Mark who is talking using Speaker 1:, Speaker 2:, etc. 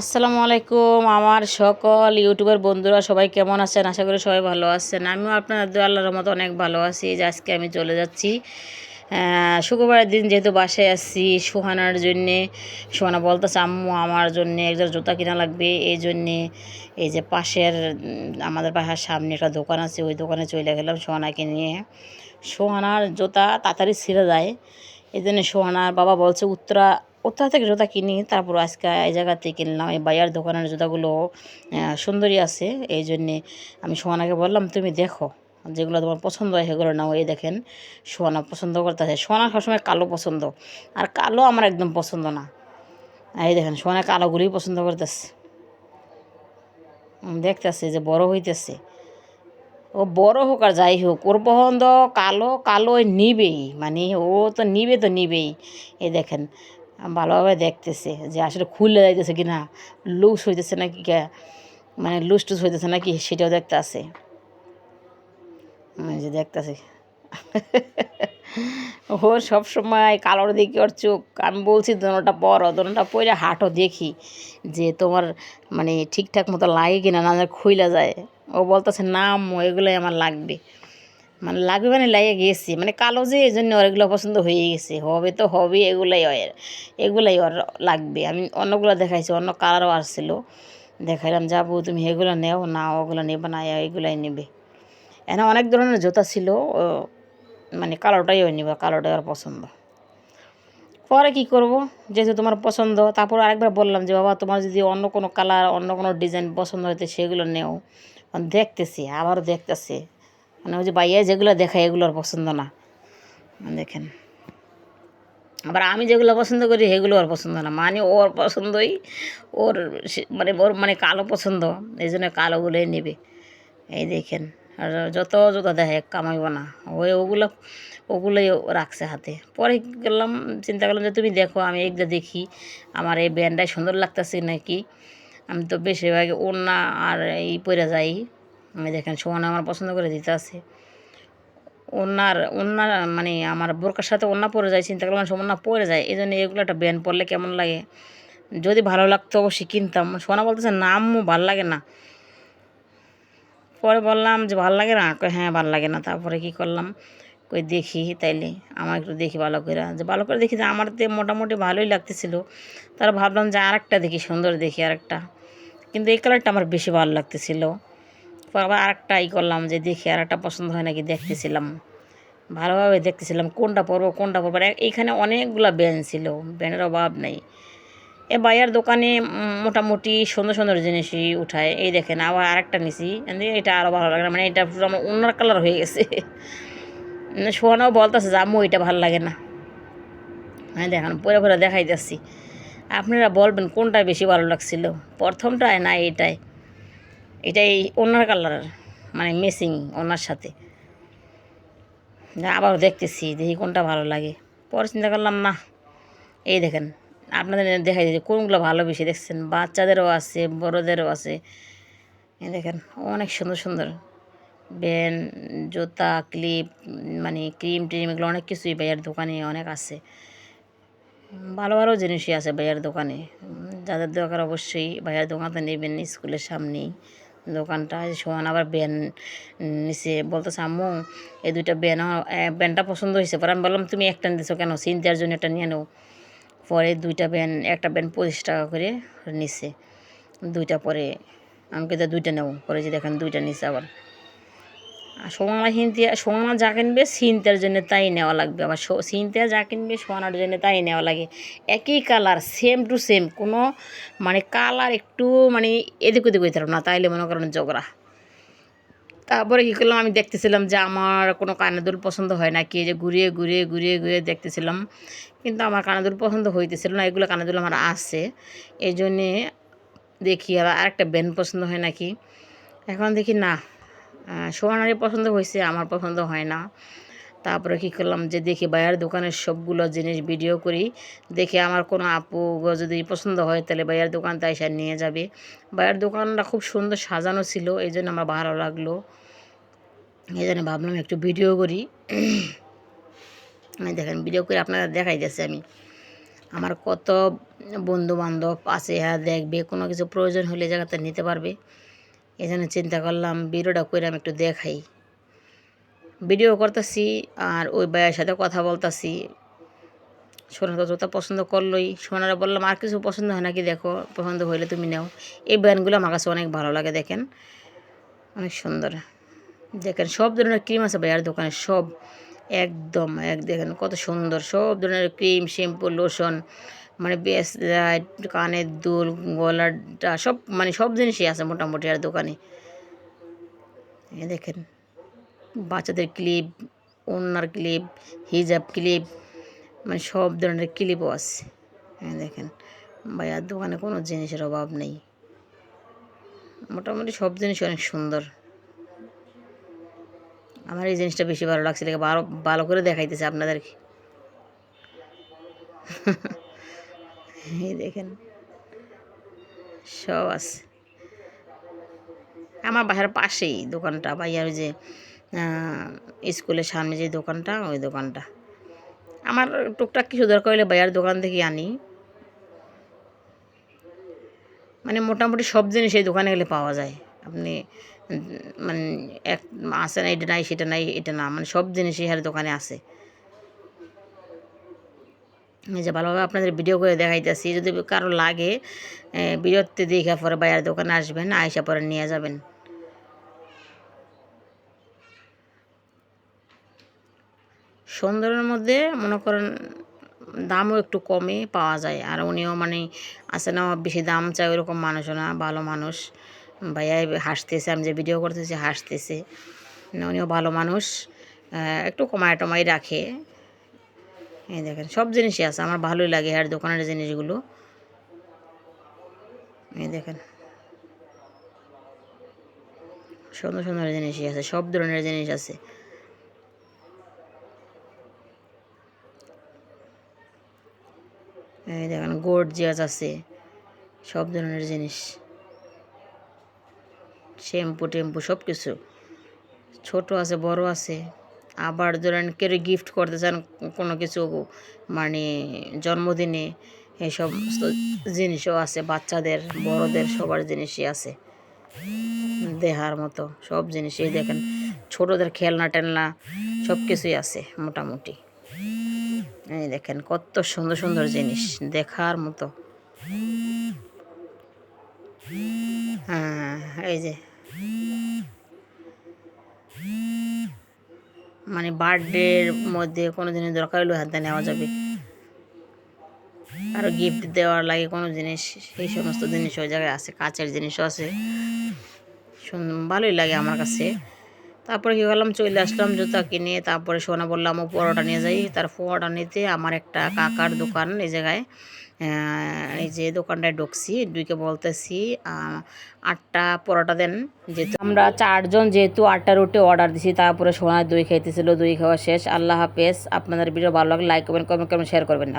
Speaker 1: আসসালামু আলাইকুম আমার সকল ইউটিউবের বন্ধুরা, সবাই কেমন আছেন? আশা করি সবাই ভালো আছেন। আমিও আপনাদের আল্লাহর মতো অনেক ভালো আছি। যে আজকে আমি চলে যাচ্ছি। শুক্রবারের দিন যেহেতু বাসায় আসছি সুহানার জন্যে, সুহানা বলতেছে, আম্মু, আমার জন্যে একজন জুতা কিনা লাগবে। এই জন্যে, এই যে পাশের আমাদের বাসার সামনে একটা দোকান আছে, ওই দোকানে চলে গেলাম সোহানাকে নিয়ে। সোহানার জুতা তাড়াতাড়ি ছিঁড়ে যায়। এই জন্য সোহানার বাবা বলছে, উত্তরা উত্তরা থেকে জুতা কিনি, তারপর আজকে এই জায়গাতে কিনলাম, এই বাইয়ার দোকানের জুতাগুলো সুন্দরী আছে। এই জন্যে আমি সোহানাকে বললাম, তুমি দেখো, যেগুলো তোমার পছন্দ হয় সেগুলো নাও। এই দেখেন, সোহানা পছন্দ করতেছে। সোহানা সবসময় কালো পছন্দ, আর কালো আমার একদম পছন্দ না। এই দেখেন, সোহানা কালোগুলোই পছন্দ করতেছে। দেখতেছে যে বড় হইতেছে। ও বড় হোক আর যাই হোক, ওর পছন্দ কালো কালো নিবেই মানে ও তো নিবে তো নিবেই। এই দেখেন ভালোভাবে দেখতেছে যে আসলে খুলে যাইতেছে কি না লুজ হইতেছে নাকি কে মানে লুজ টুজ হইতেছে নাকি সেটাও দেখতে এই যে দেখতেছে। ওর সবসময় কালোর দিকে ওর চোখ, আমি বলছি দোনোটা বড়, দোনোটা পরে হাঁটো দেখি যে তোমার মানে ঠিকঠাক মতো লাগে কিনা, না খুইলা যায়। ও বলতেছে, না এগুলোই আমার লাগবে। মানে লাগবে মানে লাগে গেছি। মানে কালো যে এই জন্য ওর এগুলো পছন্দ হয়ে গেছে। হবে তো হবে, এগুলাই ওর এগুলাই ওর লাগবে। আমি অন্যগুলো দেখাইছি, অন্য কালারও আসছিল। দেখাইলাম, যাব তুমি এগুলো নেও, না ওগুলো নেবে না এগুলাই নেবে। এখানে অনেক ধরনের জুতা ছিল মানে কালোটাই ওই নিবা, কালোটাই ওর পছন্দ। পরে কি করব? যেহেতু তোমার পছন্দ, তারপর আরেকবার বললাম যে, বাবা, তোমার যদি অন্য কোনো কালার, অন্য কোনো ডিজাইন পছন্দ হইতে, সেগুলো নেও। দেখতেছি, আবারও দেখতেছি। মানে ওই যে বাইয়া যেগুলো দেখায় এগুলো আর পছন্দ না। দেখেন। আবার আমি যেগুলো পছন্দ করি, সেগুলো ওর পছন্দ না। মানে ওর পছন্দই, ওর মানে ওর মানে কালো পছন্দ, এই জন্য কালোগুলোই নেবে। এই দেখেন, আর যত যত দেখে কামাইব না। ওই ওগুলো, ওগুলোই রাখছে হাতে। পরে করলাম চিন্তা করলাম যে তুমি দেখো, আমি এইটা দেখি। আমার এই ব্যান্ডটাই সুন্দর লাগতেছে নাকি? আমি তো বেশিরভাগ ওড়না আর এই পরে যাই। দেখেন সোহানা আমার পছন্দ করে দিতে আছে। ওনার ওনার মানে আমার বোরকার সাথে ওনা পরে যায়, চিন্তা করলাম ওনা পরে যায় এই জন্য এগুলো একটা ব্যান্ড পরলে কেমন লাগে? যদি ভালো লাগতো অবশ্যই কিনতাম। সোনা বলতেছে নাম ভালো লাগে না। পরে বললাম যে ভালো লাগে না? হ্যাঁ ভালো লাগে না। তারপরে কি করলাম? কই, দেখি তাইলে, আমার একটু দেখি ভালো করে। যে ভালো করে দেখি যে আমার তো মোটামুটি ভালোই লাগতেছিল। তার ভাবলাম যে আরেকটা দেখি, সুন্দর দেখি আরেকটা। কিন্তু এই কালারটা আমার বেশি ভালো লাগতেছিল। পর আবার আরেকটা ই করলাম যে দেখি আরেকটা পছন্দ হয় নাকি দেখতেছিলাম। ভালোভাবে দেখতেছিলাম কোনটা পরবো কোনটা পরবো। আর এইখানে অনেকগুলো ব্যান্ড ছিল ব্যান্ডের অভাব নেই। এ বাইয়ার দোকানে মোটামুটি সুন্দর সুন্দর জিনিসই উঠায়। এই দেখেন, আবার আরেকটা নিছি। এটা আরও ভালো লাগে না মানে এটা পুরো আমার অন্য কালার হয়ে গেছে। শোনাও বলতেছে যে, আম্মু, এটা ভালো লাগে না। হ্যাঁ দেখেন, পরে পরে দেখাই যাচ্ছি আপনারা বলবেন কোনটা বেশি ভালো লাগছিল। প্রথমটায় না এটাই এটাই ওনার কালার মানে মেসিং ওনার সাথে। আবার দেখতেছি, দেখি কোনটা ভালো লাগে। পরে চিন্তা করলাম, না, এই দেখেন, আপনাদের দেখাই দিয়েছে কোনগুলো ভালো বেশি দেখছেন। বাচ্চাদেরও আছে, বড়োদেরও আছে। এই দেখেন, অনেক সুন্দর সুন্দর। ব্যান, জুতা, ক্লিপ মানে ক্রিম ট্রিম, এগুলো অনেক কিছুই ভাইয়ার দোকানে অনেক আছে। ভালো ভালো জিনিসই আছে ভাইয়ার দোকানে। যাদের দরকার অবশ্যই ভাইয়ার দোকানটা নেবেন স্কুলের সামনেই। দোকানটা সোহান আবার ব্যান নিছে, বলতেছে, আম্মু, এই দুইটা ব্যান ব্যানটা পছন্দ হয়েছে পরে আমি বললাম, তুমি একটা দিছো কেন? চিন্তার জন্য একটা নিয়ে নেও। পরে দুইটা ব্যান একটা ব্যান পঁচিশ টাকা করে নিছে। দুইটা পরে আমি তো দুইটা নেব পরে যে দেখেন দুইটা নিছে আবার। আর সোনা হিনতে যা কিনবে, সিনতের জন্য তাই নেওয়া লাগবে। আবার সিনতে যা কিনবে সোনার জন্য তাই নেওয়া লাগে। একই কালার সেম টু সেম কোনো মানে কালার একটু মানে এদিক ওদিক হইতে না, তাইলে মনে করেন ঝগড়া। তারপরে কী করলাম, আমি দেখতেছিলাম যে আমার কোনো কানের দুল পছন্দ হয় না, কি যে ঘুরিয়ে ঘুরিয়ে ঘুরিয়ে ঘুরিয়ে দেখতেছিলাম। কিন্তু আমার কানের দুল পছন্দ হইতেছিল না, এগুলো কানের দুল আমার আছে। এই জন্যে দেখি আবার আরেকটা ব্যান্ড পছন্দ হয় নাকি? এখন দেখি না। সোহানারই পছন্দ হয়েছে, আমার পছন্দ হয় না। তারপরে কী করলাম যে দেখি বাইরের দোকানের সবগুলো জিনিস ভিডিও করি, দেখে আমার কোনো আপু যদি পছন্দ হয় তাহলে বাইরের দোকান তাই সে নিয়ে যাবে। বাইরের দোকানটা খুব সুন্দর সাজানো ছিল, এই জন্য আমার ভালো লাগল। এই জন্য ভাবলাম একটু ভিডিও করি। দেখেন, ভিডিও করে আপনারা দেখাই যাচ্ছে আমি। আমার কত বন্ধু বান্ধব আছে হ্যাঁ দেখবে, কোনো কিছু প্রয়োজন হলে জায়গাতে নিতে পারবে। এই জন্য চিন্তা করলাম ভিডিওটা করে আমি একটু দেখাই। ভিডিও করতেছি আর ওই ভাইয়ের সাথে কথা বলতাছি। সোনার তো জুতা পছন্দ করলোই। সোনারা বললাম, আর কিছু পছন্দ হয় নাকি দেখো, পছন্দ হইলে তুমি নাও। এই ব্র্যান্ডগুলো আমার কাছে অনেক ভালো লাগে, দেখেন। অনেক সুন্দর। দেখেন, সব ধরনের ক্রিম আছে ভাইয়ার দোকানে, সব। একদম, এক দেখেন কত সুন্দর। সব ধরনের ক্রিম, শ্যাম্পু, লোশন মানে বেস লাইট কানের দুল গলারটা সব মানে সব জিনিসই আছে মোটামুটি আর দোকানে। দেখেন, বাচ্চাদের ক্লিপ ওনার ক্লিপ, হিজাব ক্লিপ মানে সব ধরনের ক্লিপও আছে। হ্যাঁ দেখেন ভাইয়ার দোকানে কোনো জিনিসের অভাব নেই। মোটামুটি সব জিনিস অনেক সুন্দর। আমার এই জিনিসটা বেশি ভালো লাগছে দেখে, ভালো ভালো করে দেখাইতেছে আপনাদেরকে। এই দেখেন, সব আছে। আমার বাসার পাশেই দোকানটা ভাইয়ার ওই যে স্কুলের সামনে যে দোকানটা, ওই দোকানটা। আমার টুকটাক কিছু দরকার হলে ভাইয়ার দোকান থেকে আনি। মানে মোটামুটি সব জিনিস এই দোকানে গেলে পাওয়া যায়। আপনি মানে এক, আছে না, এটা নাই, সেটা নাই, এটা না মানে সব জিনিসই আর দোকানে আছে। যে ভালোভাবে আপনাদের ভিডিও করে দেখাইতেছি। যদি কারও লাগে ভিডিওতে দেখে পরে বাইরের দোকানে আসবেন আয়সা পরে নিয়ে যাবেন। সুন্দরের মধ্যে মনে করেন দামও একটু কমে পাওয়া যায়। আর উনিও মানে আসে না, বেশি দাম চায় ওইরকম মানুষও না, ভালো মানুষ। ভাইয়া হাসতেছে, আমি যে ভিডিও করতেছি, হাসতেছে। উনিও ভালো মানুষ একটু কমায় টমাই রাখে। এই দেখেন, সব জিনিসই আছে, আমার ভালোই লাগে আর দোকানের জিনিসগুলো। এই দেখেন, সুন্দর সুন্দর জিনিসই আছে, সব ধরনের জিনিস আছে। এই দেখেন, গর্জিয়াস আছে, সব ধরনের জিনিস। শ্যাম্পু টেম্পু সব কিছু ছোট আছে, বড় আছে। আবার ধরেন কেউ গিফট করতে চান, কোনো কিছু মানে জন্মদিনে এই সমস্ত জিনিসও আছে, বাচ্চাদের, বড়দের সবার জিনিসই আছে। দেহার মতো সব জিনিসই দেখেন, ছোটদের খেলনা টেলনা সব কিছুই আছে মোটামুটি। এই দেখেন কত সুন্দর সুন্দর জিনিস দেখার মতো। হ্যাঁ এই যে। মানে বার্থডের মধ্যে কোনো জিনিস দরকার হলেও হাতে নেওয়া যাবে। আর গিফট দেওয়ার লাগে কোনো জিনিস সেই সমস্ত জিনিস ওই জায়গায় আছে, কাচের জিনিসও আছে। ভালোই লাগে আমার কাছে। তারপরে কী করলাম? চলে আসলাম জুতা কিনে তারপরে সোনা বললাম ও পরোটা নিয়ে যাই। তার পরোটা নিতে আমার একটা কাকার দোকান এই জায়গায়। এই যে দোকানটায় ঢুকছি। দুইকে বলতেছি আটটা পরোটা দেন। যেহেতু আমরা চারজন, যেহেতু আটটা রুটি অর্ডার দিছি, তারপরে সোনা দই খাইতেছিল। দই খাওয়া শেষ। আল্লাহ হাফেজ। আপনাদের ভিডিও ভালো লাগলে লাইক করবেন কমেন্ট করবেন শেয়ার করবেন।